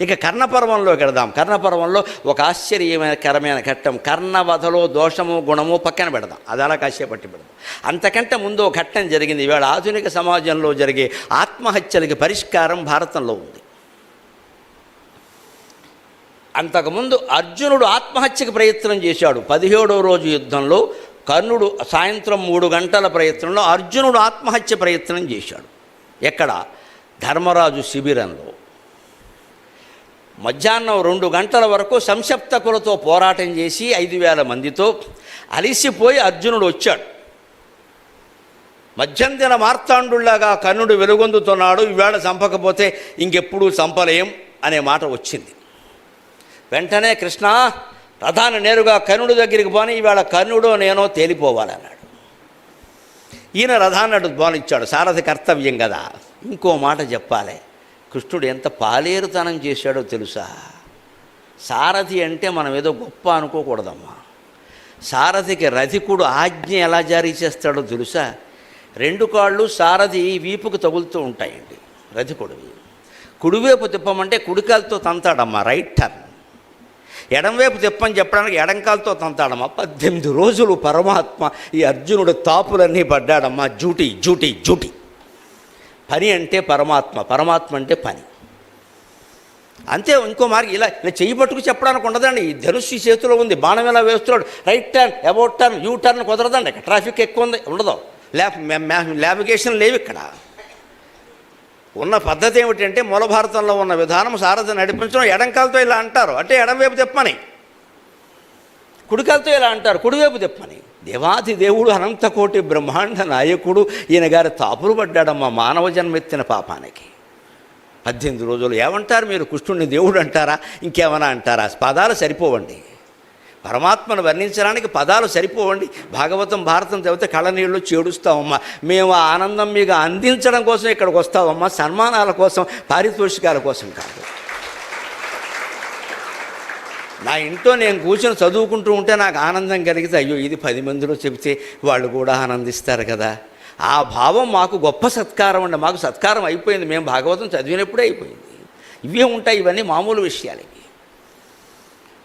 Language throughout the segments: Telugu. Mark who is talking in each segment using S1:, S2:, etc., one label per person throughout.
S1: ఇక కర్ణపర్వంలోకి వెడదాం కర్ణపర్వంలో ఒక ఆశ్చర్యమైన కరమైన ఘట్టం. కర్ణవధలో దోషము గుణము పక్కన పెడదాం. అది అలా కాసేపు పట్టి పెడదాం. అంతకంటే ముందు ఒక ఘట్టం జరిగింది. ఇవాళ ఆధునిక సమాజంలో జరిగే ఆత్మహత్యలకి పరిష్కారం భారతంలో ఉంది. అంతకుముందు అర్జునుడు ఆత్మహత్యకు ప్రయత్నం చేశాడు. పదిహేడవ రోజు యుద్ధంలో కర్ణుడు సాయంత్రం మూడు గంటల ప్రయత్నంలో అర్జునుడు ఆత్మహత్య ప్రయత్నం చేశాడు. ఎక్కడ? ధర్మరాజు శిబిరంలో. మధ్యాహ్నం రెండు గంటల వరకు సంక్షప్తకులతో పోరాటం చేసి ఐదు వేల మందితో అలిసిపోయి అర్జునుడు వచ్చాడు. మధ్యంతిన మార్తాండులాగా కర్ణుడు వెలుగొందుతున్నాడు ఈవేళ చంపకపోతే ఇంకెప్పుడు చంపలేం అనే మాట వచ్చింది. వెంటనే కృష్ణ రథాన్ని నేరుగా కర్ణుడి దగ్గరికి పోని ఈవేళ కర్ణుడో నేనో తేలిపోవాలన్నాడు. ఈయన రథాన్ని అటు పోనిచ్చాడు సారథి కర్తవ్యం కదా ఇంకో మాట చెప్పాలి. కృష్ణుడు ఎంత పాలేరుతనం చేశాడో తెలుసా? సారథి అంటే మనం ఏదో గొప్ప అనుకోకూడదమ్మా. సారథికి రథికుడు ఆజ్ఞ ఎలా జారీ చేస్తాడో తెలుసా? రెండు కాళ్ళు సారథి వీపుకు తగులుతూ ఉంటాయండి రథికుడివి. కుడివైపు తిప్పమంటే కుడికాలతో తంతాడమ్మా రైట్ టర్న్. ఎడంవైపు తిప్పని చెప్పడానికి ఎడంకాలతో తంతాడమ్మా. పద్దెనిమిది రోజులు పరమాత్మ ఈ అర్జునుడు తాపులన్నీ పడ్డాడమ్మా. జూటి జూటి జూటి. పని అంటే పరమాత్మ పరమాత్మ అంటే పని. అంతే ఇంకో మార్గం ఇలా ఇలా చెయ్యి పట్టుకు చెప్పడానికి ఉండదండి. ఈ ధనుస్సు చేతిలో ఉంది బాణం ఎలా వేస్తున్నాడు? Right turn about turn U turn కుదరదండి. ఇక్కడ ట్రాఫిక్ ఎక్కువ ఉంది ఉండదు. ల్యాబ్ ల్యాబిగేషన్ లేవు ఇక్కడ. ఉన్న పద్ధతి ఏమిటంటే మూల భారతంలో ఉన్న విధానం సారథి నడిపించడం. ఎడంకాలతో ఇలా అంటారు. అంటే ఎడంవైపు తెప్పని. కుడికాలతో ఇలా అంటారు. కుడివైపు తెప్పని. దేవాది దేవుడు అనంతకోటి బ్రహ్మాండ నాయకుడు. ఈయన గారి తాపులు పడ్డాడమ్మా మానవ జన్మెత్తిన పాపానికి. పద్దెనిమిది రోజులు ఏమంటారు మీరు? కృష్ణుడిని దేవుడు అంటారా? ఇంకేమైనా అంటారా? పదాలు సరిపోవండి. పరమాత్మను వర్ణించడానికి పదాలు సరిపోవండి. భాగవతం భారతం చదివితే కళ్ళనీళ్ళు చేడుస్తామమ్మా మేము ఆనందం మీకు అందించడం కోసం ఇక్కడికి వస్తామమ్మా సన్మానాల కోసం పారితోషికాల కోసం కాదు. నా ఇంట్లో నేను కూర్చొని చదువుకుంటూ ఉంటే నాకు ఆనందం కలిగితే అయ్యో ఇది పది మందిలో చెబితే వాళ్ళు కూడా ఆనందిస్తారు కదా. ఆ భావం మాకు గొప్ప సత్కారం అండి. మాకు సత్కారం అయిపోయింది. మేము భాగవతం చదివినప్పుడే అయిపోయింది. ఇవే ఉంటాయి ఇవన్నీ మామూలు విషయాలు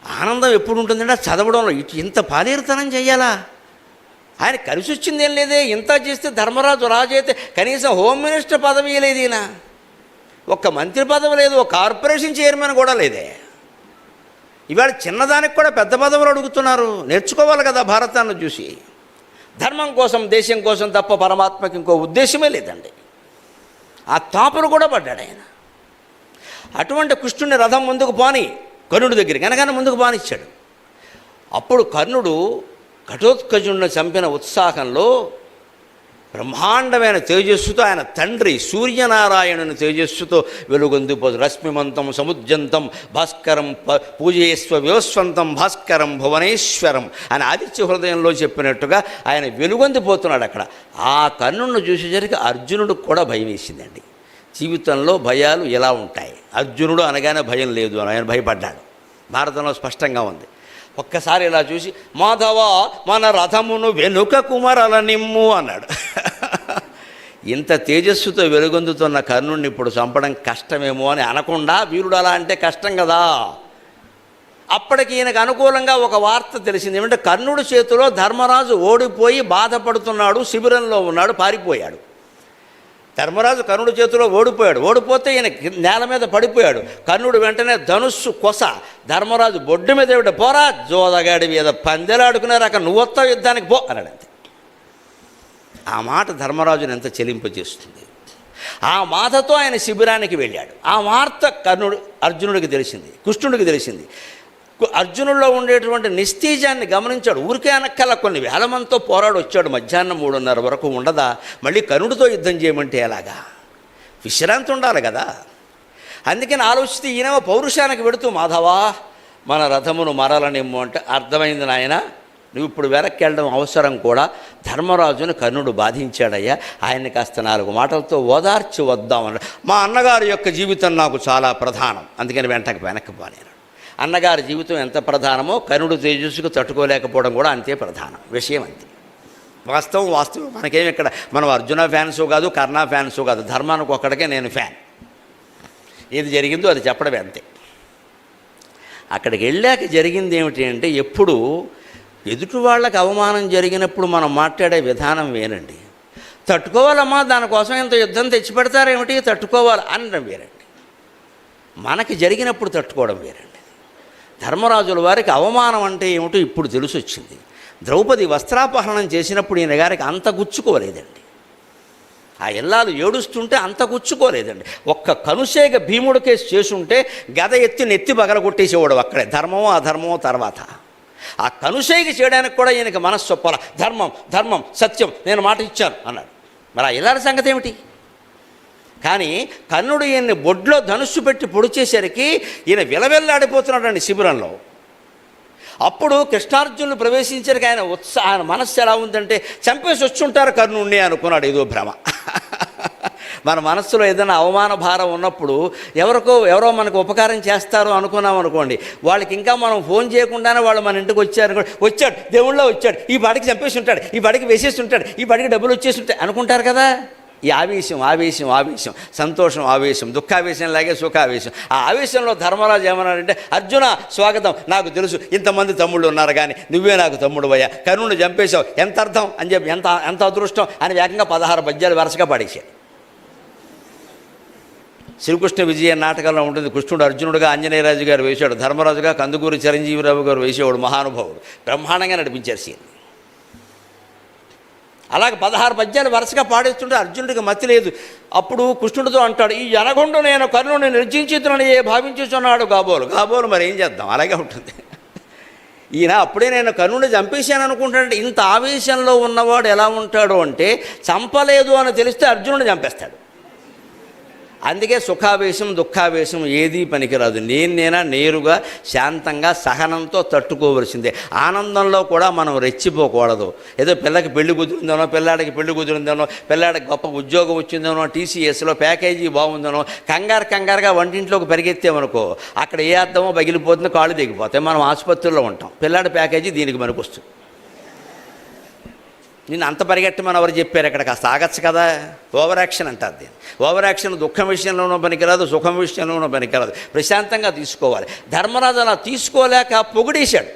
S1: ఆనందం ఎప్పుడు ఉంటుందంటే చదవడంలో ఇంత పాలేరుతనం చేయాలా? ఆయన కలిసి వచ్చింది ఏం లేదే? ఇంత చేస్తే ధర్మరాజు రాజు అయితే కనీసం హోమ్ మినిస్టర్ పదవి లేదు ఈయన. ఒక్క మంత్రి పదవి లేదు ఒక కార్పొరేషన్ చైర్మన్ కూడా లేదే. ఇవాళ చిన్నదానికి కూడా పెద్ద పదవులు అడుగుతున్నారు. నేర్చుకోవాలి కదా భారతాన్ని చూసి. ధర్మం కోసం దేశం కోసం తప్ప పరమాత్మకి ఇంకో ఉద్దేశమే లేదండి. ఆ తాపులు కూడా పడ్డాడు ఆయన. అటువంటి కృష్ణుని రథం ముందుకు పోని కర్ణుడి దగ్గరికి అనగానే ముందుకు బానిచ్చాడు అప్పుడు కర్ణుడు ఘటోత్కజుడిని చంపిన ఉత్సాహంలో బ్రహ్మాండమైన తేజస్సుతో ఆయన తండ్రి సూర్యనారాయణుని తేజస్సుతో వెలుగొందిపోదు రశ్మిమంతం సముద్యంతం భాస్కరం ప- వివస్వంతం భాస్కరం భువనేశ్వరం అని ఆదిత్య హృదయంలో చెప్పినట్టుగా ఆయన వెలుగొందిపోతున్నాడు అక్కడ. ఆ కర్ణుడిని చూసేసరికి అర్జునుడు కూడా భయం వేసిందండి. జీవితంలో భయాలు ఎలా ఉంటాయి? అర్జునుడు అనగానే భయం లేదు అని ఆయన భయపడ్డాడు. భారతంలో స్పష్టంగా ఉంది. ఒక్కసారి ఇలా చూసి మాధవ మన రథమును వెనుక కుమరల నిమ్ము అన్నాడు. ఇంత తేజస్సుతో వెలుగొందుతున్న కర్ణుడిని ఇప్పుడు చంపడం కష్టమేమో అని అనకుండా వీరుడు అలా అంటే కష్టం కదా? అప్పటికి ఈయనకు అనుకూలంగా ఒక వార్త తెలిసింది. ఏమంటే కర్ణుడి చేతిలో ధర్మరాజు ఓడిపోయి బాధపడుతున్నాడు శిబిరంలో ఉన్నాడు పారిపోయాడు. ధర్మరాజు కర్ణుడి చేతిలో ఓడిపోయాడు. ఓడిపోతే ఈయన నేల మీద పడిపోయాడు. కర్ణుడు వెంటనే ధనుస్సు కొస. ధర్మరాజు బొడ్డు మీద ఏమిటి? పోరా జోదగాడి మీద పందెలాడుకున్నారు అక్కడ నువ్వొత్తావు యుద్ధానికి పో అన్నాడు అంతే ఆ మాట ధర్మరాజుని ఎంత చెలింపజేస్తుంది ఆ మాటతో ఆయన శిబిరానికి వెళ్ళాడు. ఆ వార్త కర్ణుడు అర్జునుడికి తెలిసింది కృష్ణుడికి తెలిసింది. అర్జునుల్లో ఉండేటువంటి నిస్తీజాన్ని గమనించాడు. ఊరికే అనక్కల కొన్ని వేల మందితో పోరాడు వచ్చాడు. మధ్యాహ్నం మూడున్నర వరకు ఉండదా? మళ్ళీ కర్ణుడితో యుద్ధం చేయమంటే ఎలాగా? విశ్రాంతి ఉండాలి కదా. అందుకని ఆలోచిస్తే ఈయనేమో పౌరుషానికి వెడుతూ మాధవా మన రథమును మరలనిమ్ము అంటే అర్థమైంది నాయన. నువ్వు ఇప్పుడు వెనక్కి వెళ్ళడం అవసరం కూడా. ధర్మరాజును కర్ణుడు బాధించాడయ్యా. ఆయన్ని కాస్త నాలుగు మాటలతో ఓదార్చి వద్దామన్నాడు మా అన్నగారి యొక్క జీవితం నాకు చాలా ప్రధానం. అందుకని వెంటకు వెనక్కి పోలేను. అన్నగారి జీవితం ఎంత ప్రధానమో కనుడు తేజస్సుకు తట్టుకోలేకపోవడం కూడా అంతే ప్రధానం విషయం అంతే. వాస్తవం వాస్తవం మనకేమి ఇక్కడ మనం అర్జున ఫ్యాన్స్ కాదు కర్ణ ఫ్యాన్స్ కాదు ధర్మానికి ఒక్కడికే నేను ఫ్యాన్. ఏది జరిగిందో అది చెప్పడమే అంతే. అక్కడికి వెళ్ళాక జరిగింది ఏమిటి అంటే ఎప్పుడు ఎదుటి వాళ్ళకి అవమానం జరిగినప్పుడు మనం మాట్లాడే విధానం వేనండి తట్టుకోవాలమ్మా దానికోసం ఇంత యుద్ధం తెచ్చిపెడతారేమిటి తట్టుకోవాలి అనడం వేరండి. మనకి జరిగినప్పుడు తట్టుకోవడం వేరండి. ధర్మరాజుల వారికి అవమానం అంటే ఏమిటో ఇప్పుడు తెలిసొచ్చింది. ద్రౌపది వస్త్రాపహరణం చేసినప్పుడు ఈయన గారికి అంత గుచ్చుకోలేదండి. ఆ ఇల్లాలు ఏడుస్తుంటే అంత గుచ్చుకోలేదండి. ఒక్క కనుసేగ భీముడు కేసు చేసుంటే గద ఎత్తి నెత్తి పగలగొట్టేసేవాడు అక్కడే. ధర్మమో అధర్మమో తర్వాత. ఆ కనుసేగ చేయడానికి కూడా ఈయనకి మనస్సు ధర్మం ధర్మం సత్యం నేను మాట ఇచ్చాను అన్నాడు. మరి ఆ ఇల్లాల సంగతి ఏమిటి? కానీ కర్ణుడు ఈయన్ని బొడ్లో ధనుస్సు పెట్టి పొడిచేసరికి ఈయన విలవెల్లాడిపోతున్నాడండి శిబిరంలో. అప్పుడు కృష్ణార్జునులు ప్రవేశించడానికి ఆయన ఉత్సాహ ఆయన మనస్సు ఎలా ఉందంటే చంపేసి వచ్చుంటారు కర్ణుణ్ణి అనుకున్నాడు ఏదో భ్రమ. మన మనస్సులో ఏదైనా అవమాన భారం ఉన్నప్పుడు ఎవరికో ఎవరో మనకు ఉపకారం చేస్తారు అనుకున్నాం అనుకోండి వాళ్ళకి ఇంకా మనం ఫోన్ చేయకుండానే వాళ్ళు మన ఇంటికి వచ్చారు వచ్చాడు దేవుళ్ళో వచ్చాడు ఈ బాడికి చంపేసి ఉంటాడు ఈ బాడికి వేసేసి ఉంటాడు ఈ బాడికి డబ్బులు వచ్చేసి ఉంటాయి అనుకుంటారు కదా? ఈ ఆవేశం ఆవేశం ఆవేశం సంతోషం ఆవేశం దుఃఖావేశం లాగే సుఖావేశం. ఆ ఆవేశంలో ధర్మరాజు ఏమన్నాడంటే అర్జున స్వాగతం. నాకు తెలుసు ఇంతమంది తమ్ముళ్ళు ఉన్నారు కానీ నువ్వే నాకు తమ్ముడు అయ్యా కరుణ్ణి చంపేశావు. ఎంత అర్థం? అని చెప్పి ఎంత ఎంత అదృష్టం? అని వేగంగా పదహారు పద్యాలు వరుసగా పడేశాడు. శ్రీకృష్ణ విజయ నాటకంలో ఉంటుంది కృష్ణుడు అర్జునుడుగా ఆంజనేయరాజు గారు వేశాడు ధర్మరాజుగా కందుకూరి చిరంజీవిరావు గారు వేసేవాడు మహానుభావుడు. బ్రహ్మాండంగా నడిపించారు సీన్. అలాగే పదహారు పద్యాలు వరుసగా పాడిస్తుంటే అర్జునుడికి మతి లేదు. అప్పుడు కృష్ణుడితో అంటాడు ఈ జనగొండు నేను కర్ణుడిని నిర్జించుతున్నాను ఏ భావించుచున్నాడు గాబోలు? గాబోలు మరి ఏం చేద్దాం? అలాగే ఉంటుంది. ఈయన అప్పుడే నేను కర్ణుడిని చంపేశాను అనుకుంటానంటే ఇంత ఆవేశంలో ఉన్నవాడు ఎలా ఉంటాడు అంటే చంపలేదు అని తెలిస్తే అర్జునుడిని చంపేస్తాడు. అందుకే సుఖావేశం దుఃఖావేశం ఏదీ పనికిరాదు. నేను నేనా నేరుగా శాంతంగా సహనంతో తట్టుకోవలసిందే. ఆనందంలో కూడా మనం రెచ్చిపోకూడదు. ఏదో పిల్లకి పెళ్ళి కుదిరిందనో పిల్లాడికి పెళ్ళి కుదిరిందనో పిల్లాడికి గొప్ప ఉద్యోగం వచ్చిందనో టీసీఎస్లో ప్యాకేజీ బాగుందనో కంగారు కంగారుగా వంటింట్లోకి పరిగెత్తామనుకో అక్కడ ఏ అర్థమో పగిలిపోతుందో కాళ్ళు దిగిపోతాయి మనం ఆసుపత్రిలో ఉంటాం. పిల్లాడి ప్యాకేజీ దీనికి మనకు వస్తుంది నిన్ను అంత పరిగెట్టమని ఎవరు చెప్పారు ఇక్కడ కాస్త ఆగచ్చు కదా. ఓవర్ యాక్షన్ అంటారు దీన్ని. ఓవర్ యాక్షన్ దుఃఖం విషయంలోనూ పనికిరాదు సుఖం విషయంలోనూ పనికిరాదు. ప్రశాంతంగా తీసుకోవాలి. ధర్మరాజు అలా తీసుకోలేక పొగిడేశాడు.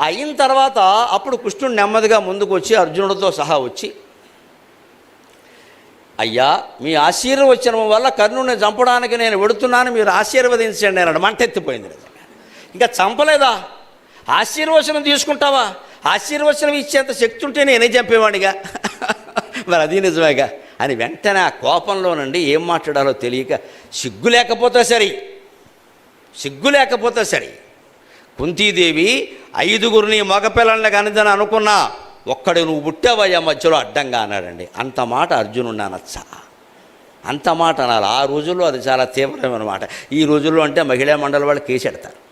S1: అయిన తర్వాత అప్పుడు కృష్ణుడు నెమ్మదిగా ముందుకు వచ్చి అర్జునుడితో సహా వచ్చి అయ్యా మీ ఆశీర్వచనం వల్ల కర్ణుని చంపడానికి నేను వెడుతున్నాను మీరు ఆశీర్వదించండి అన్నాడు. మంటెత్తిపోయింది నిజంగా. ఇంకా చంపలేదా? ఆశీర్వచనం తీసుకుంటావా? ఆశీర్వచనం ఇచ్చేంత శక్తి ఉంటే నేనే చంపేవాడిగా. మరి అది నిజమేగా. అని వెంటనే ఆ కోపంలోనండి ఏం మాట్లాడాలో తెలియక సిగ్గు లేకపోతే సరే. సిగ్గు లేకపోతే సరే. కుంతీదేవి ఐదుగురిని మగపిల్లల్ని కనిదని అనుకున్నా ఒక్కడు నువ్వు పుట్టావయ్యా మధ్యలో అడ్డంగా అన్నాడండి. అంత మాట అర్జునుడు అనొచ్చా అంత మాట అనాలి. ఆ రోజుల్లో అది చాలా తీవ్రమైన మాట ఈ రోజుల్లో అంటే మహిళా మండలి వాళ్ళు కేసెడతారు.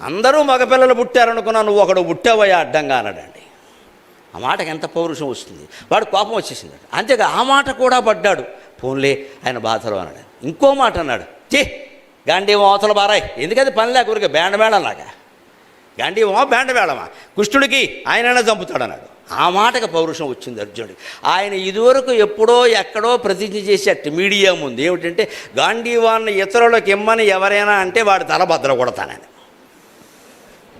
S1: అందరూ మగపిల్లలు పుట్టారనుకున్నా నువ్వు ఒకడు పుట్టావయ్యా అడ్డంగా అన్నాడండి. ఆ మాటకి ఎంత పౌరుషం వస్తుంది? వాడు కోపం వచ్చేసింది అంతేగా ఆ మాట కూడా పడ్డాడు. పోన్లే ఆయన బాధలో అన్నాడు. ఇంకో మాట అన్నాడు. చే గాంధీ అవతల బారాయ్. ఎందుకది పని లేక ఊరికే బ్యాండ్ మేళంలాగా గాంధీవమా బ్యాండ్ మేళమా కృష్ణుడికి ఆయనైనా చంపుతాడు అన్నాడు ఆ మాటకి పౌరుషం వచ్చింది అర్జునుడికి ఆయన ఇదివరకు ఎప్పుడో ఎక్కడో ప్రతిజ్ఞ చేసేట మీడియా ముందు ఏమిటంటే గాంధీవాన్ని ఇతరులకు ఇమ్మని ఎవరైనా అంటే వాడి తల భద్ర కొడతానని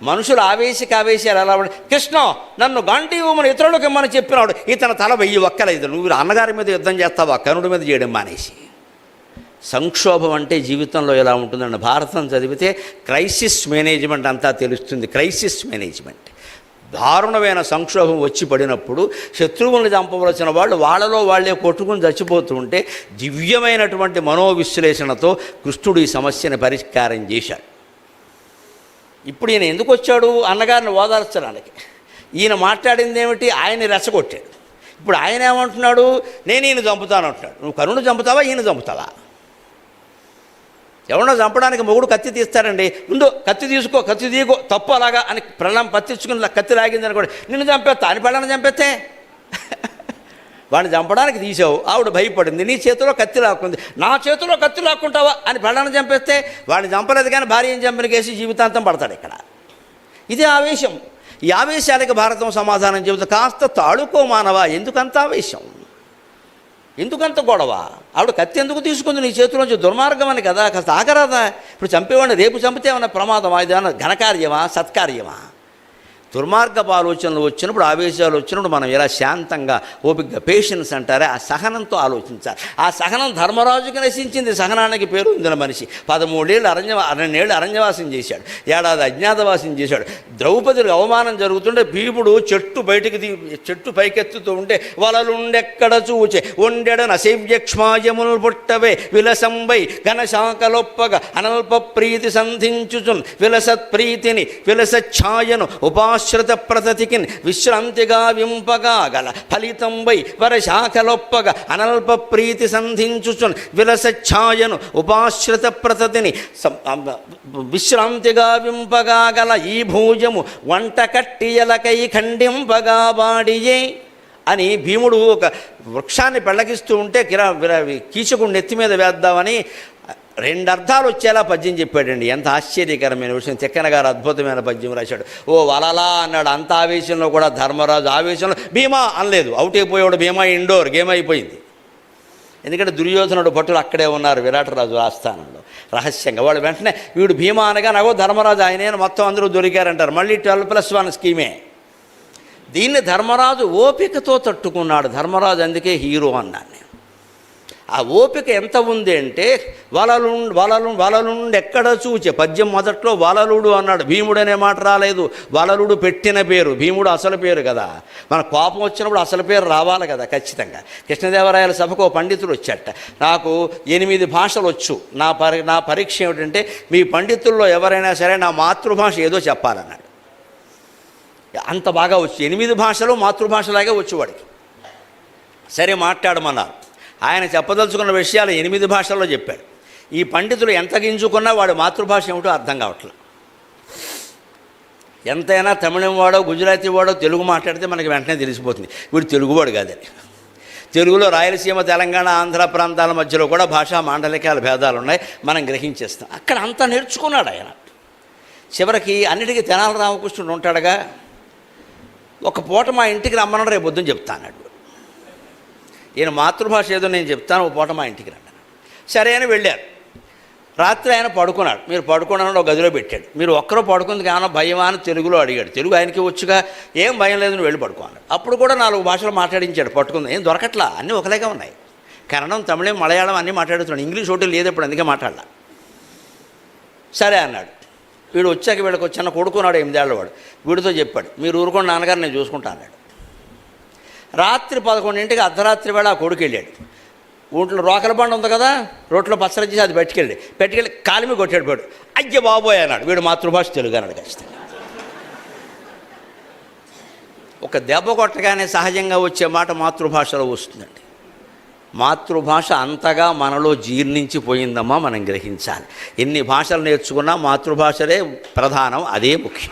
S1: మనుషులు ఆవేశిక ఆవేశాలు ఎలా కృష్ణ నన్ను గాంధీవమని ఇతరులకు ఇమ్మని చెప్పినాడు. ఇతను తల వెయ్యి ఒక్కలేదు. నువ్వు అన్నగారి మీద యుద్ధం చేస్తావా? కనుడి మీద చేయడం మానేసి. సంక్షోభం అంటే జీవితంలో ఎలా ఉంటుందండి? భారతం చదివితే క్రైసిస్ మేనేజ్మెంట్ అంతా తెలుస్తుంది. Crisis management. దారుణమైన సంక్షోభం వచ్చి పడినప్పుడు శత్రువులను చంపవలసిన వాళ్ళు వాళ్ళలో వాళ్ళే కొట్టుకుని చచ్చిపోతూ ఉంటే దివ్యమైనటువంటి మనోవిశ్లేషణతో కృష్ణుడు ఈ సమస్యను పరిష్కారం చేశాడు. ఇప్పుడు ఈయన ఎందుకు వచ్చాడు? అన్నగారిని ఓదార్చడానికి. ఈయన మాట్లాడింది ఏమిటి ఆయన్ని రెచ్చగొట్టాడు ఇప్పుడు ఆయన ఏమంటున్నాడు? నేను ఈయన చంపుతాను అంటున్నాడు. నువ్వు కరుణ చంపుతావా? ఈయన చంపుతావా? ఎవరినో చంపడానికి మొగుడు కత్తి తీస్తారండి ముందు కత్తి తీసుకో కత్తి తీయకో తప్పు అలాగా అని ప్రణం పత్తించుకుని కత్తి లాగిందని కూడా నిన్ను చంపేస్తా అని పెళ్ళని చంపేస్తే? వాడిని చంపడానికి తీసావు. ఆవిడ భయపడింది. నీ చేతిలో కత్తి లాక్కుంది. నా చేతిలో కత్తి లాక్కుంటావా అని పెళ్ళని చంపేస్తే వాడిని చంపలేదు కానీ భార్యను చంపిన కేసు జీవితాంతం పడతాడు ఇక్కడ. ఇదే ఆవేశం. ఈ ఆవేశాలకి భారతం సమాధానం చెబుతుంది కాస్త తాడుకో మానవా? ఎందుకంత ఆవేశం? ఎందుకంత గొడవ? ఆవిడ కత్తి ఎందుకు తీసుకుంది? నీ చేతిలోంచి దుర్మార్గం అని కదా. కాస్త ఆగరాదా? ఇప్పుడు చంపేవాడిని రేపు చంపితే ఏమైనా ప్రమాదమా? ఇదేమన్నా ఘనకార్యమా? సత్కార్యమా? దుర్మార్గపు ఆలోచనలు వచ్చినప్పుడు ఆవేశాలు వచ్చినప్పుడు మనం ఇలా శాంతంగా ఓపికగా పేషెన్స్ అంటారే? ఆ సహనంతో ఆలోచించాలి. ఆ సహనం ధర్మరాజుకి నశించింది సహనానికి పేరు ఉందిన మనిషి. పదమూడేళ్ళు అరణ్య రెండేళ్ళు అరణ్యవాసం చేశాడు. ఏడాది అజ్ఞాతవాసం చేశాడు. ద్రౌపదికి అవమానం జరుగుతుంటే భీముడు చెట్టు బయటికి తీ చెట్టు పైకెత్తుతూ ఉంటే వలలుండెక్కడ చూచే? ఉండెడ శైవ్యక్ష్మాయములు పుట్టవే. విలసంబై ఘనశాఖలొప్పగా అనల్ప ప్రీతి సంధించుచున్. విలసత్ ప్రీతిని విలసఛాయను ఆశ్రిత ప్రతతికిన్ విశ్రాంతిగా వింపగా గల ఫలితంబై వరశాఖలొప్పగ అనల్ప ప్రీతి సంధించుచున్ విలసఛాయను ఉపాశ్రిత ప్రతతిని విశ్రాంతిగా వింపగా గల ఈ భూజము వంట కట్టియలకై ఖండింపగా వాడియే అని భీముడు ఒక వృక్షాన్ని పెళ్ళగిస్తూ ఉంటే కిరా కీచకుడు నెత్తి మీద వేద్దామని రెండు అర్థాలు వచ్చేలా పద్యం చెప్పాడండి. ఎంత ఆశ్చర్యకరమైన విషయం. తిక్కన గారు అద్భుతమైన పద్యం రాశాడు. ఓ వలలా అన్నాడు. అంత ఆవేశంలో కూడా ధర్మరాజు ఆవేశంలో భీమా అనలేదు. అవుట్ అయిపోయాడు భీమా ఇండోర్ గేమ్ అయిపోయింది. ఎందుకంటే దుర్యోధనుడు భట్టులు అక్కడే ఉన్నారు విరాటరాజు ఆస్థానంలో. రహస్యంగా వాళ్ళు వెంటనే వీడు భీమా అనగా నగో ధర్మరాజు ఆయనే మొత్తం అందరూ దొరికారంటారు. మళ్ళీ ట్వెల్వ్ ప్లస్ వన్ స్కీమే. దీన్ని ధర్మరాజు ఓపికతో తట్టుకున్నాడు. ధర్మరాజు అందుకే హీరో అన్నాను నేను. ఆ ఓపిక ఎంత ఉంది అంటే వలలు వలలు వలలుండి ఎక్కడ చూచే పద్యం మొదట్లో వలలుడు అన్నాడు భీముడు అనే మాట రాలేదు వలలుడు పెట్టిన పేరు భీముడు అసలు పేరు కదా. మన కోపం వచ్చినప్పుడు అసలు పేరు రావాలి కదా ఖచ్చితంగా. కృష్ణదేవరాయల సభకు ఓ పండితుడు వచ్చాట నాకు ఎనిమిది భాషలు వచ్చు నా పరి నా పరీక్ష ఏమిటంటే మీ పండితుల్లో ఎవరైనా సరే నా మాతృభాష ఏదో చెప్పాలన్నాడు. అంత బాగా వచ్చు ఎనిమిది భాషలు మాతృభాషలాగే వచ్చు వాడికి. సరే మాట్లాడమన్నారు. ఆయన చెప్పదలుచుకున్న విషయాలు ఎనిమిది భాషల్లో చెప్పాడు. ఈ పండితులు ఎంత గింజుకున్నా వాడు మాతృభాష ఏమిటో అర్థం కావట్లేదు. ఎంతైనా తమిళం వాడో గుజరాతీ వాడో తెలుగు మాట్లాడితే మనకి వెంటనే తెలిసిపోతుంది. వీడు తెలుగువాడు కాదని. తెలుగులో రాయలసీమ తెలంగాణ ఆంధ్ర ప్రాంతాల మధ్యలో కూడా భాషా మాండలికాల భేదాలు ఉన్నాయి మనం గ్రహించేస్తాం. అక్కడ అంతా నేర్చుకున్నాడు ఆయన. చివరికి అన్నిటికీ తెనాల రామకృష్ణుడు ఉంటాడుగా. ఒక పూట మా ఇంటికి రమ్మన్నాడు రేపు పొద్దున్న చెప్తా అన్నాడు. ఈయన మాతృభాష ఏదో నేను చెప్తాను ఓ పూట మా ఇంటికి రండి సరే అని వెళ్ళారు. రాత్రి ఆయన పడుకున్నాడు. మీరు పడుకున్నాడు ఒక గదిలో పెట్టాడు. మీరు ఒక్కరూ పడుకుంది కానీ భయమా అని తెలుగులో అడిగాడు. తెలుగు ఆయనకి వచ్చుగా ఏం భయం లేదు నువ్వు వెళ్ళి పడుకున్నాడు అప్పుడు కూడా నాలుగు భాషలు మాట్లాడించాడు. పట్టుకుంది. ఏం దొరకట్లా? అన్నీ ఒకలేగా ఉన్నాయి. కన్నడం తమిళం మలయాళం అన్నీ మాట్లాడుతున్నాడు. ఇంగ్లీష్ ఒకటి లేదు ఇప్పుడు అందుకే మాట్లాడలా. సరే అన్నాడు. వీడు వచ్చాక వీడికి వచ్చిన కొడుకున్నాడు ఎనిమిదేళ్ళ వాడు వీడితో చెప్పాడు మీరు ఊరుకోండి నాన్నగారు నేను చూసుకుంటా అన్నాడు. రాత్రి పదకొండింటికి అర్ధరాత్రి వేళ ఆ కొడుకు వెళ్ళాడు ఊంట్లో రోకల బండ ఉంది కదా రోట్లో పచ్చడి చేసి అది పెట్టుకెళ్ళి పెట్టుకెళ్ళి కాలిమి కొట్టాడు పోయాడు అయ్య బాబోయ్ అన్నాడు. వీడు మాతృభాష తెలుగు అన్నాడు ఖచ్చితంగా. ఒక దెబ్బ కొట్టగానే సహజంగా వచ్చే మాట మాతృభాషలో వస్తుందండి. మాతృభాష అంతగా మనలో జీర్ణించిపోయిందమ్మా మనం గ్రహించాలి. ఎన్ని భాషలు నేర్చుకున్నా మాతృభాషలే ప్రధానం అదే ముఖ్యం.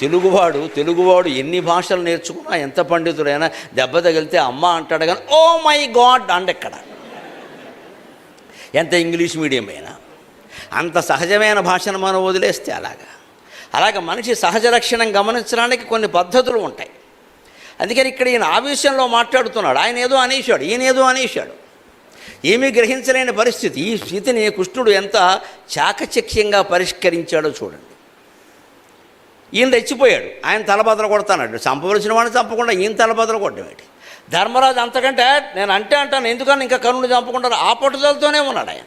S1: తెలుగువాడు తెలుగువాడు ఎన్ని భాషలు నేర్చుకున్నా ఎంత పండితుడైనా దెబ్బ తగిలితే అమ్మ అంటాడు కానీ ఓ మై గాడ్ అండెక్కడ ఎంత ఇంగ్లీష్ మీడియం అయినా అంత సహజమైన భాషను మనం వదిలేస్తే అలాగా? అలాగ మనిషి సహజ లక్షణం గమనించడానికి కొన్ని పద్ధతులు ఉంటాయి. అందుకని ఇక్కడ ఈయన ఆవేశంలో మాట్లాడుతున్నాడు. ఆయన ఏదో అనేశాడు ఈయన ఏదో అనేశాడు. ఏమీ గ్రహించలేని పరిస్థితి. ఈ స్థితిని కృష్ణుడు ఎంత చాకచక్యంగా పరిష్కరించాడో చూడండి. ఈయన తెచ్చిపోయాడు. ఆయన తలబద్దలు కొడతాడు. చంపవలసిన వాడిని చంపకుండా ఈయన తలబద్దలు కొట్టమేటి ధర్మరాజు అంతకంటే నేను అంటే అంటాను ఎందుకని ఇంకా కర్ణుడు చంపకుండా ఆ పట్టుదలతోనే ఉన్నాడు ఆయన.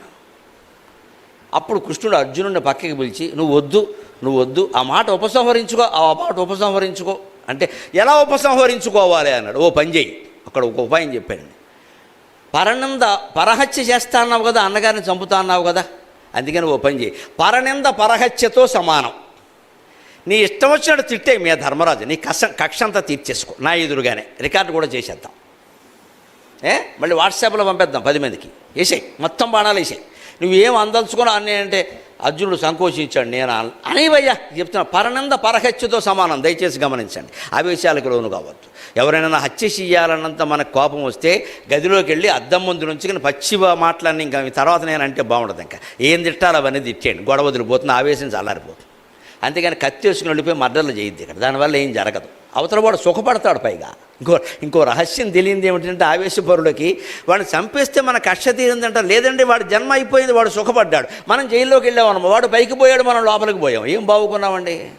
S1: అప్పుడు కృష్ణుడు అర్జునుడిని పక్కకి పిలిచి నువ్వు వద్దు నువ్వు వద్దు ఆ మాట ఉపసంహరించుకో ఆ మాట ఉపసంహరించుకో. అంటే ఎలా ఉపసంహరించుకోవాలి? అన్నాడు. ఓ పని చేయి అక్కడ ఒక ఉపాయం చెప్పాడండి పరనింద పరహత్య చేస్తా అన్నావు కదా అన్నగారిని చంపుతా అన్నావు కదా అందుకని ఓ పని చేయి పరనింద పరహత్యతో సమానం. నీ ఇష్టం వచ్చినట్టు తిట్టే మీ ధర్మరాజు నీ కక్ష కక్ష అంతా తీర్చేసుకో. నా ఎదురుగానే. రికార్డు కూడా చేసేద్దాం. ఏ? మళ్ళీ వాట్సాప్లో పంపేద్దాం పది మందికి. వేసేయి. మొత్తం బాణాలు వేసేయి. నువ్వేం అందలుచుకున్నా అన్నీ అంటే అర్జునుడు సంకోచించాడు నేను అనేవయ్యా చెప్తున్నా. పరనంద పరహత్యతో సమానం. దయచేసి గమనించండి. ఆవేశాలకు లోను కావద్దు. ఎవరైనా హత్య చేయాలన్నంత మనకు కోపం వస్తే గదిలోకి వెళ్ళి అద్దం ముందు నుంచి పచ్చి మాట్లాడిన ఇంకా తర్వాత నేను అంటే బాగుండదు ఇంకా. ఏం తిట్టాలో అవన్నీ తిట్టేయండి. గొడవ వదిలిపోతుంది. ఆవేశం చల్లారిపోతుంది. అంతేగాని కత్తి వేసుకుని వెళ్ళిపోయి మర్డర్లు చేయొద్దు ఇక్కడ. దానివల్ల ఏం జరగదు. అవతల వాడు సుఖపడతాడు పైగా. ఇంకో ఇంకో రహస్యం తెలియంది ఏమిటంటే ఆవేశపరులకి వాడిని చంపేస్తే మన కక్ష తీరిందంట. లేదండి వాడు జన్మ అయిపోయింది వాడు సుఖపడ్డాడు. మనం జైల్లోకి వెళ్ళామన్నమా వాడు పైకి పోయాడు మనం లోపలికి పోయాం. ఏం బాగుకున్నామండి?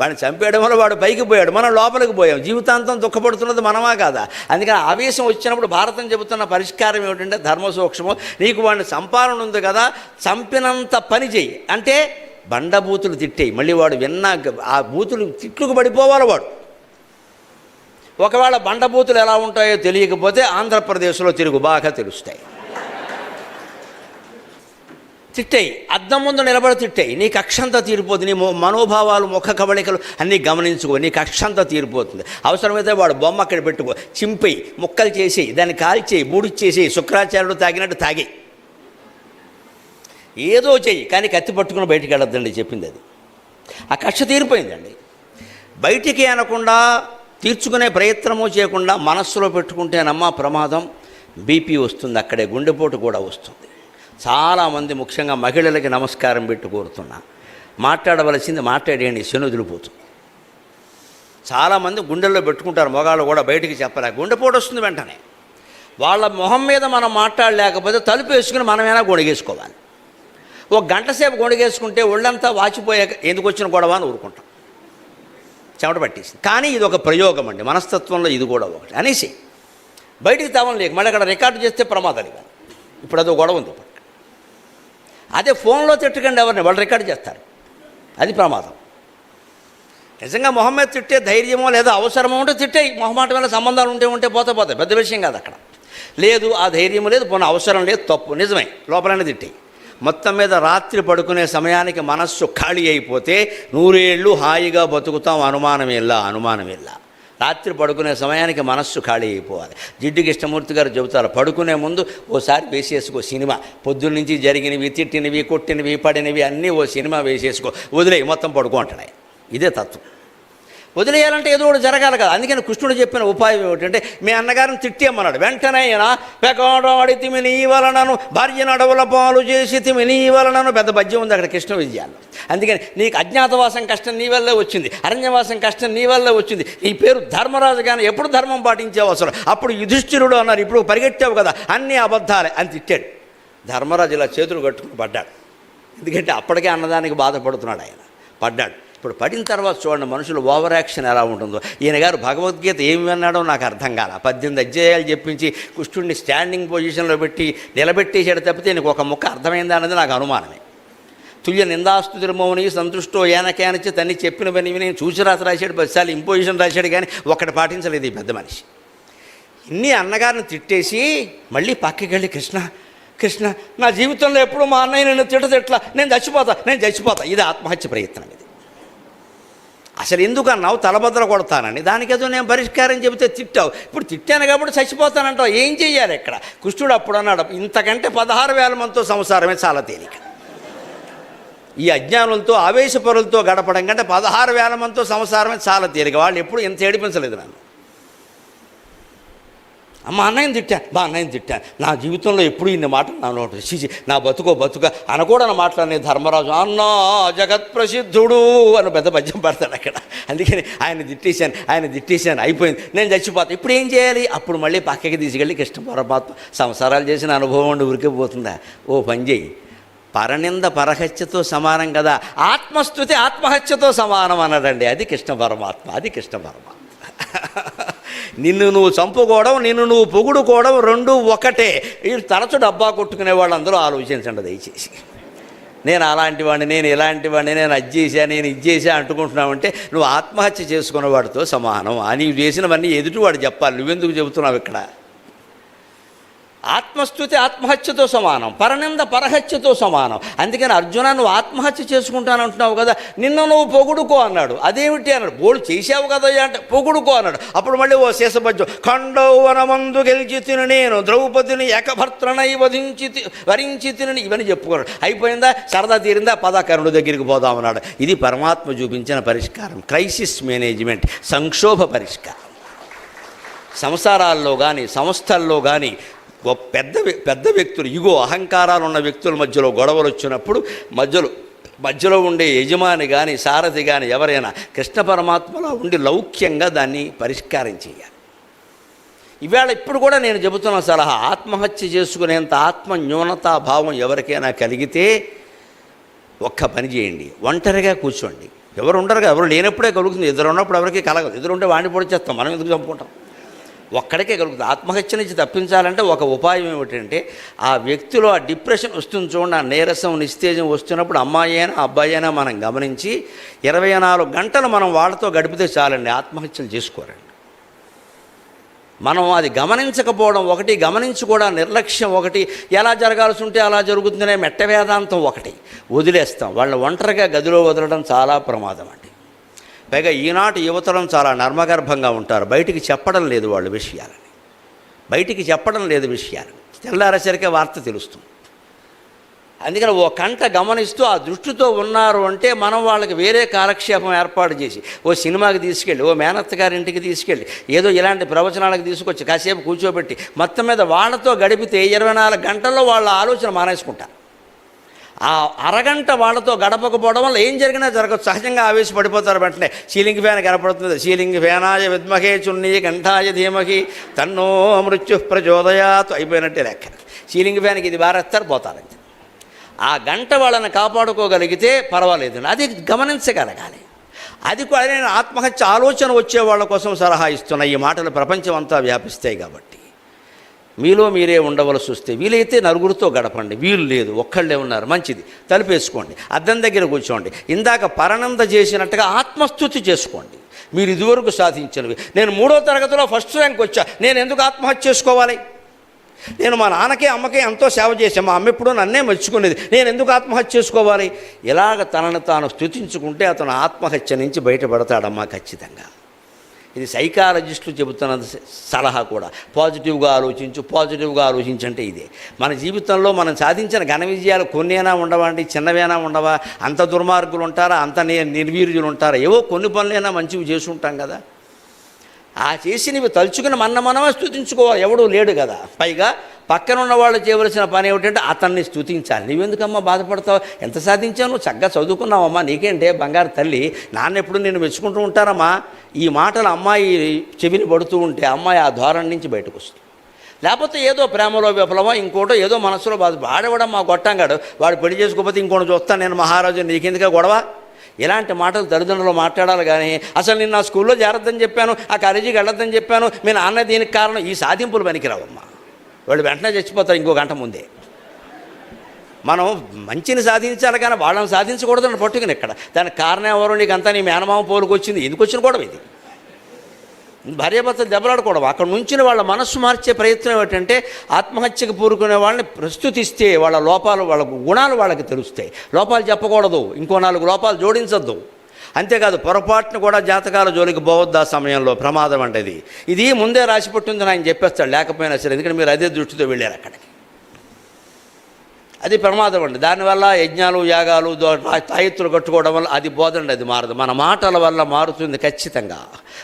S1: వాడిని చంపేయడం వల్ల వాడు పైకి పోయాడు మనం లోపలికి పోయాం. జీవితాంతం దుఃఖపడుతున్నది మనమా కాదా? అందుకని ఆవేశం వచ్చినప్పుడు భారతం చెబుతున్న పరిష్కారం ఏమిటంటే ధర్మ సూక్ష్మం నీకు వాడిని సంపాదన ఉంది కదా చంపినంత పని చెయ్యి. అంటే బండబూతులు తిట్టేయి. మళ్ళీ వాడు విన్నా ఆ బూతులు తిట్లుకు పడిపోవాలి వాడు. ఒకవేళ బండబూతులు ఎలా ఉంటాయో తెలియకపోతే ఆంధ్రప్రదేశ్లో తిరుగు బాగా తెలుస్తాయి. తిట్టాయి. అద్దం ముందు నిలబడి తిట్టాయి. నీ కక్షంతా తీరిపోతుంది నీ మనోభావాలు ముఖ కవళికలు అన్నీ గమనించుకో. నీ కక్షంతా తీరిపోతుంది. అవసరమైతే వాడు బొమ్మ అక్కడ పెట్టుకో. చింపేయి. ముక్కలు చేసేయి. దాన్ని కాల్చేయి. బూడిచ్చేసేయి. శుక్రాచార్యుడు తాగినట్టు తాగేయి. ఏదో చెయ్యి కానీ కత్తి పట్టుకుని బయటికి వెళ్ళొద్దండి చెప్పింది అది. ఆ కక్ష తీరిపోయిందండి. బయటికి అనకుండా తీర్చుకునే ప్రయత్నము చేయకుండా మనస్సులో పెట్టుకుంటేనమ్మా ప్రమాదం బీపీ వస్తుంది అక్కడే గుండెపోటు కూడా వస్తుంది. చాలామంది ముఖ్యంగా మహిళలకి నమస్కారం పెట్టి కోరుతున్నా. మాట్లాడవలసింది మాట్లాడేయండి శని వదిలిపోతుంది చాలామంది గుండెల్లో పెట్టుకుంటారు మొగాళ్ళు కూడా బయటికి చెప్పలే గుండెపోటు వస్తుంది వెంటనే. వాళ్ళ మొహం మీద మనం మాట్లాడలేకపోతే తలుపు వేసుకుని మనమైనా గొడిగేసుకోవాలి. ఒక గంట సేపు గొడిగేసుకుంటే ఒళ్ళంతా వాచిపోయాక ఎందుకు వచ్చిన గొడవ అని ఊరుకుంటాం. చెమట పట్టేసింది. కానీ ఇది ఒక ప్రయోగం అండి. మనస్తత్వంలో ఇది కూడా ఒకటి. అనేసి బయటికి తావం లేక మళ్ళీ అక్కడ రికార్డు చేస్తే ప్రమాదాలు కాదు. ఇప్పుడు అదో గొడవ ఉంది అదే ఫోన్లో తిట్టకండి ఎవరిని? వాళ్ళు రికార్డు చేస్తారు. అది ప్రమాదం. నిజంగా మొహమ్మద్ తిట్టే ధైర్యమో లేదా అవసరమో ఉంటే తిట్టే మొహమాట వల్ల సంబంధాలు ఉంటే ఉంటే పోతే పోతాయి పెద్ద విషయం కాదు అక్కడ. లేదు ఆ ధైర్యం లేదు పోనీ అవసరం లేదు తప్పు. నిజమే. లోపలనే తిట్టాయి. మొత్తం మీద రాత్రి పడుకునే సమయానికి మనస్సు ఖాళీ అయిపోతే నూరేళ్ళు హాయిగా బతుకుతాం అనుమానమేలా అనుమానమేలా రాత్రి పడుకునే సమయానికి మనస్సు ఖాళీ అయిపోవాలి. జిడ్డు కృష్ణమూర్తి గారు చెబుతారు పడుకునే ముందు ఓసారి వేసేసుకో సినిమా. పొద్దున్న నుంచి జరిగినవి తిట్టినవి కొట్టినవి పడినవి అన్నీ ఓ సినిమా వేసేసుకో. వదిలే మొత్తం పడుకో అంటున్నాయి. ఇదే తత్వం. వదిలేయాలంటే ఏదో ఒకటి జరగాలి కదా. అందుకని కృష్ణుడు చెప్పిన ఉపాయం ఏమిటంటే మీ అన్నగారిని తిట్టేమన్నాడు వెంటనే ఆయన పెకాడాడి తిమి నీ వలనను భార్యను అడవుల పాలు చేసి తిమి నీ వలనను పెద్ద పద్యం ఉంది అక్కడ కృష్ణ విజయాల్లో. అందుకని నీకు అజ్ఞాతవాసం కష్టం నీ వల్లే వచ్చింది అరణ్యవాసం కష్టం నీ వల్లే వచ్చింది. నీ పేరు ధర్మరాజు కానీ ఎప్పుడు ధర్మం పాటించావు అసలు? అప్పుడు యుధిష్ఠిరుడు అన్నారు ఇప్పుడు పరిగెట్టావు కదా అన్నీ అబద్ధాలే అని తిట్టాడు. ధర్మరాజు ఇలా చేతులు కట్టుకుని పడ్డాడు. ఎందుకంటే అప్పటికే అన్నదానికి బాధపడుతున్నాడు ఆయన. పడ్డాడు. ఇప్పుడు పడిన తర్వాత చూడండి మనుషులు ఓవర్ యాక్షన్ ఎలా ఉంటుందో. ఈయన గారు భగవద్గీత ఏమి విన్నాడో నాకు అర్థం కాల. పద్దెనిమిది అధ్యాయాలు చెప్పించి కృష్ణుడిని స్టాండింగ్ పొజిషన్లో పెట్టి నిలబెట్టేసాడు తప్పితే నీకు ఒక ముక్క అర్థమైందా అన్నది నాకు అనుమానమే. తుల్య నిందాస్తుతిర్మోని సంతుష్టో ఏనకేనచ్చి తన్ని చెప్పినవని నేను చూసి రాత రాశాడు పదిసార్లు ఇంపోజిషన్ రాశాడు కానీ ఒక్కటి పాటించలేదు ఈ పెద్ద మనిషి. ఇన్ని అన్నగారిని తిట్టేసి మళ్ళీ పక్కకి వెళ్ళి కృష్ణ కృష్ణ నా జీవితంలో ఎప్పుడు మా అన్నయ్య నన్ను తిట్టతిట్లా నేను చచ్చిపోతా నేను చచ్చిపోతా. ఇది ఆత్మహత్య ప్రయత్నం అసలు ఎందుకు అన్నావు? తలబద్దల కొడతానని. దానికేదో నేను పరిష్కారం చెబితే తిట్టావు. ఇప్పుడు తిట్టాను కాబట్టి చచ్చిపోతానంటావు. ఏం చెయ్యాలి ఇక్కడ? కృష్ణుడు అప్పుడు అన్నాడు ఇంతకంటే పదహారు వేల మందితో సంసారమే చాలా తేలిక. ఈ అజ్ఞానులతో ఆవేశపరులతో గడపడం కంటే పదహారు వేల మందితో సంసారమే చాలా తేలిక. వాళ్ళు ఎప్పుడు ఎంత ఏడిపించలేదు నన్ను. అమ్మ అన్నయ్యని తిట్టాను బా అన్నయ్యని తిట్టాను నా జీవితంలో ఎప్పుడు ఇన్ని మాటలు నా నోటి చీచి నా బతుకో బతుక అనకూడని మాట్లాడిన ధర్మరాజు అన్నా జగత్ ప్రసిద్ధుడు అని పెద్ద పద్యం పడతాడు అక్కడ. అందుకని ఆయన తిట్టేశాను ఆయన తిట్టేశాను అయిపోయింది. నేను చచ్చిపోతాను ఇప్పుడు ఏం చేయాలి? అప్పుడు మళ్ళీ పక్కకి తీసుకెళ్ళి కృష్ణ పరమాత్మ సంసారాలు చేసిన అనుభవం ఉండి ఉరికిపోతుందా ఓ పని చేయి. పరనింద పరహత్యతో సమానం కదా. ఆత్మస్థుతి ఆత్మహత్యతో సమానం అన్నదండి అది కృష్ణ పరమాత్మ అది కృష్ణ పరమాత్మ. నిన్ను నువ్వు చంపుకోవడం నిన్ను నువ్వు పొగుడుకోవడం రెండు ఒకటే. ఈ తరచు డబ్బా కొట్టుకునే వాళ్ళందరూ ఆలోచించండి దయచేసి. నేను అలాంటి వాడిని నేను ఇలాంటి వాడిని నేను అది చేశా నేను ఇది చేశా అంటుకుంటున్నావంటే నువ్వు ఆత్మహత్య చేసుకున్న వాడితో సమానం. అని చేసినవన్నీ ఎదుటివాడు చెప్పాలి. నువ్వెందుకు చెబుతున్నావు ఇక్కడ? ఆత్మస్థుతి ఆత్మహత్యతో సమానం పరనింద పరహత్యతో సమానం. అందుకని అర్జున నువ్వు ఆత్మహత్య చేసుకుంటానంటున్నావు కదా నిన్ను నువ్వు పొగుడుకో అన్నాడు. అదేమిటి అన్నాడు? బోడు చేసావు కదా అంటే పొగుడుకో అన్నాడు. అప్పుడు మళ్ళీ ఓ శేషపద్యం ఖండౌవనమందు గెలిచి తిని నేను ద్రౌపదిని ఏకభర్తనై వధించి తి- వరించి తిని ఇవన్నీ చెప్పుకున్నాడు. అయిపోయిందా? సరదా తీరిందా? పదాకరుడు దగ్గరికి పోదామన్నాడు ఇది పరమాత్మ చూపించిన పరిష్కారం. క్రైసిస్ మేనేజ్మెంట్ సంక్షోభ పరిష్కారం. సంసారాల్లో కానీ సంస్థల్లో కానీ గొప్ప పెద్ద వ్య- పెద్ద వ్యక్తులు ఇగో అహంకారాలు ఉన్న వ్యక్తుల మధ్యలో గొడవలు వచ్చినప్పుడు మధ్యలో మధ్యలో ఉండే యజమాని కానీ సారథి కానీ ఎవరైనా కృష్ణ పరమాత్మలో ఉండి లౌక్యంగా దాన్ని పరిష్కారం చేయాలి. ఇవాళ ఇప్పుడు కూడా నేను చెబుతున్న సలహా ఆత్మహత్య చేసుకునేంత ఆత్మ న్యూనతా భావం ఎవరికైనా కలిగితే ఒక్క పని చేయండి. ఒంటరిగా కూర్చోండి. ఎవరు ఉండరుగా ఎవరు లేనప్పుడే కలుగుతుంది. ఇద్దరు ఉన్నప్పుడు ఎవరికి కలగదు. ఇద్దరు ఉంటే వాడిని పొడిచేస్తాం. మనం ఎందుకు చంపుకుంటాం? ఒక్కడికే కలుగుతుంది. ఆత్మహత్య నుంచి తప్పించాలంటే ఒక ఉపాయం ఏమిటంటే ఆ వ్యక్తిలో ఆ డిప్రెషన్ వస్తుంది చూడండి ఆ నీరసం నిస్తేజం వస్తున్నప్పుడు అమ్మాయి అయినా అబ్బాయి అయినా మనం గమనించి ఇరవై నాలుగు గంటలు మనం వాళ్ళతో గడిపితే చాలండి ఆత్మహత్యలు చేసుకోరండి. మనం అది గమనించకపోవడం ఒకటి గమనించి కూడా నిర్లక్ష్యం ఒకటి ఎలా జరగాల్సి ఉంటే అలా జరుగుతుందనే మెట్ట వేదాంతం ఒకటి. వదిలేస్తాం. వాళ్ళని ఒంటరిగా గదిలో వదలడం చాలా ప్రమాదం అండి. పైగా ఈనాటి యువతరం చాలా నర్మగర్భంగా ఉంటారు. బయటికి చెప్పడం లేదు వాళ్ళ విషయాలని. బయటికి చెప్పడం లేదు విషయాలని. తెల్లారసరికే వార్త తెలుస్తుంది. అందుకని ఓ కంట గమనిస్తూ ఆ దృష్టితో ఉన్నారు అంటే మనం వాళ్ళకి వేరే కాలక్షేపం ఏర్పాటు చేసి ఓ సినిమాకి తీసుకెళ్ళి ఓ మేనత్త గారి ఇంటికి తీసుకెళ్ళి ఏదో ఇలాంటి ప్రవచనాలకు తీసుకొచ్చి కాసేపు కూర్చోబెట్టి మొత్తం మీద వాళ్ళతో గడిపితే ఇరవై నాలుగు గంటల్లో వాళ్ళ ఆలోచన మానేసుకుంటారు ఆ అరగంట వాళ్ళతో గడపకపోవడం వల్ల ఏం జరిగినా జరగదు. సహజంగా ఆవేశపడిపోతారు వెంటనే. సీలింగ్ ఫ్యాన్ కనపడుతుంది. సీలింగ్ ఫ్యానాయ విద్మహే చున్నీ కంఠాయ ధీమహి తన్నో మృత్యు ప్రచోదయాత్ అయిపోయినట్టే లెక్క. సీలింగ్ ఫ్యాన్కి ఇది బారేస్తారు పోతారంతే ఆ గంట వాళ్ళని కాపాడుకోగలిగితే పర్వాలేదు. అది గమనించగలగాలి. అది కూడా నేను ఆత్మహత్య ఆలోచన వచ్చే వాళ్ళ కోసం సలహా ఇస్తున్నాయి ఈ మాటలు ప్రపంచం అంతా వ్యాపిస్తాయి కాబట్టి. మీలో మీరే ఉండవలసి వస్తే వీలైతే నలుగురితో గడపండి. వీలు లేదు ఒక్కళ్ళే ఉన్నారు మంచిది. తలుపేసుకోండి అద్దం దగ్గర కూర్చోండి. ఇందాక పరనంద చేసినట్టుగా ఆత్మస్థుతి చేసుకోండి. మీరు ఇదివరకు సాధించినవి. నేను మూడో తరగతిలో ఫస్ట్ ర్యాంక్ వచ్చా. నేను ఎందుకు ఆత్మహత్య చేసుకోవాలి? నేను మా నాన్నకి అమ్మకి ఎంతో సేవ చేశాను మా అమ్మ ఎప్పుడూ నన్నే మెచ్చుకునేది. నేను ఎందుకు ఆత్మహత్య చేసుకోవాలి? ఇలాగ తనను తాను స్థుతించుకుంటే అతను ఆత్మహత్య నుంచి బయటపడతాడమ్మా ఖచ్చితంగా. ఇది సైకాలజిస్టులు చెబుతున్న సలహా కూడా. పాజిటివ్గా ఆలోచించు పాజిటివ్గా ఆలోచించంటే ఇదే. మన జీవితంలో మనం సాధించిన ఘన విజయాలు కొన్నైనా ఉండవా అండి? చిన్నవైనా ఉండవా? అంత దుర్మార్గులు ఉంటారా అంత నిర్వీర్యులు ఉంటారా ఏవో కొన్ని పనులైనా మంచివి చేసి ఉంటాం కదా. ఆ చేసినవి తలుచుకుని మన మనమే స్థుతించుకోవాలి ఎవడూ లేడు కదా. పైగా పక్కన ఉన్న వాళ్ళు చేయవలసిన పని ఏమిటంటే అతన్ని స్థుతించాలి నువ్వెందుకమ్మా బాధపడతావు? ఎంత సాధించావు? చక్కగా చదువుకున్నావమ్మా. నీకేంటే బంగారు తల్లి నాన్న ఎప్పుడు నేను మెచ్చుకుంటూ ఉంటారమ్మా? ఈ మాటలు అమ్మాయి చెవిని పడుతూ ఉంటే అమ్మాయి ఆ ధోరణి నుంచి బయటకు వస్తుంది. లేకపోతే ఏదో ప్రేమలో విఫలమో ఇంకోటో ఏదో మనసులో బాధ. వాడేవాడు మా గొట్టంగాడు. వాడు పెళ్ళి చేసుకోకపోతే ఇంకోటి చూస్తాను నేను మహారాజు. నీకెందుక గొడవ? ఇలాంటి మాటలు తల్లిదండ్రులు మాట్లాడాలి కానీ అసలు నేను నా స్కూల్లో చేరద్దని చెప్పాను ఆ కాలేజీకి వెళ్ళొద్దని చెప్పాను. మీ నాన్న దీనికి కారణం ఈ సాధింపులు పనికిరావమ్మా. వాళ్ళు వెంటనే చచ్చిపోతారు ఇంకో గంట ముందే. మనం మంచిని సాధించాలి కానీ వాళ్ళని సాధించకూడదని పట్టుకుని ఇక్కడ. దానికి కారణం ఎవరు? నీకంతా అంతా నీ మేనమామ పోలుకు వచ్చింది. ఎందుకు వచ్చిన కూడా ఇది? భార్యాభర్తలు దెబ్బలాడకూడదు. అక్కడ నుంచి వాళ్ళ మనస్సు మార్చే ప్రయత్నం ఏమిటంటే ఆత్మహత్యకు పూరుకునే వాళ్ళని ప్రస్తుతిస్తే వాళ్ళ లోపాలు వాళ్ళ గుణాలు వాళ్ళకి తెలుస్తాయి. లోపాలు చెప్పకూడదు. ఇంకో నాలుగు లోపాలు జోడించద్దు. అంతేకాదు పొరపాటును కూడా జాతకాల జోలికి పోవద్దు ఆ సమయంలో ప్రమాదం అంటే ఇది ఇది ముందే రాసి పెట్టుందని ఆయన చెప్పేస్తాడు లేకపోయినా సరే. ఎందుకంటే మీరు అదే దృష్టితో వెళ్ళారు అక్కడికి. అది ప్రమాదం అండి. దానివల్ల యజ్ఞాలు యాగాలు తాయెత్తులు కట్టుకోవడం వల్ల అది బోధండి అది మారదు. మన మాటల వల్ల మారుతుంది ఖచ్చితంగా.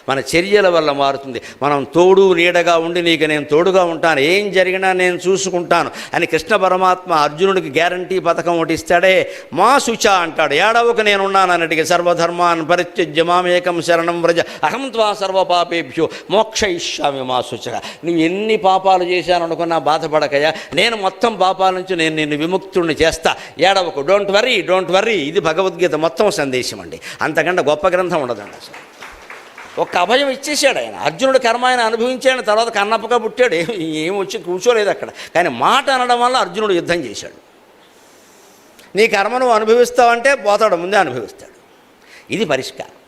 S1: మన చర్యల వల్ల మారుతుంది. మనం తోడు నీడగా ఉండి నీకు నేను తోడుగా ఉంటాను. ఏం జరిగినా నేను చూసుకుంటాను అని కృష్ణ పరమాత్మ అర్జునుడికి గ్యారంటీ పథకం ఒకటి ఇస్తాడే. మా శుచ అంటాడు ఏడవకు నేనున్నాను అన్నటికి సర్వధర్మాన్ పరిత్యజ్య మామేకం శరణం వ్రజ అహం త్వా సర్వపాపేభ్యో మోక్షయిష్యామి మా శుచ నువ్వు ఎన్ని పాపాలు చేశాను అనుకున్నా బాధపడకయ్యా. నేను మొత్తం పాపాల నుంచి నేను నిన్ను విముక్తుడిని చేస్తా. ఏడవకు డోంట్ వరీ డోంట్ వరీ ఇది భగవద్గీత మొత్తం సందేశం అండి. అంతకంటే గొప్ప గ్రంథం ఉండదండి అసలు. ఒక్క అభయం ఇచ్చేసాడు ఆయన. అర్జునుడు కర్మ ఆయన అనుభవించాడు తర్వాత కన్నప్పగా పుట్టాడు. ఏం వచ్చి కూర్చోలేదు అక్కడ. కానీ మాట అనడం వల్ల అర్జునుడు యుద్ధం చేశాడు. నీ కర్మ నువ్వు అనుభవిస్తావంటే పోతాడు ముందే అనుభవిస్తాడు. ఇది పరిష్కారం.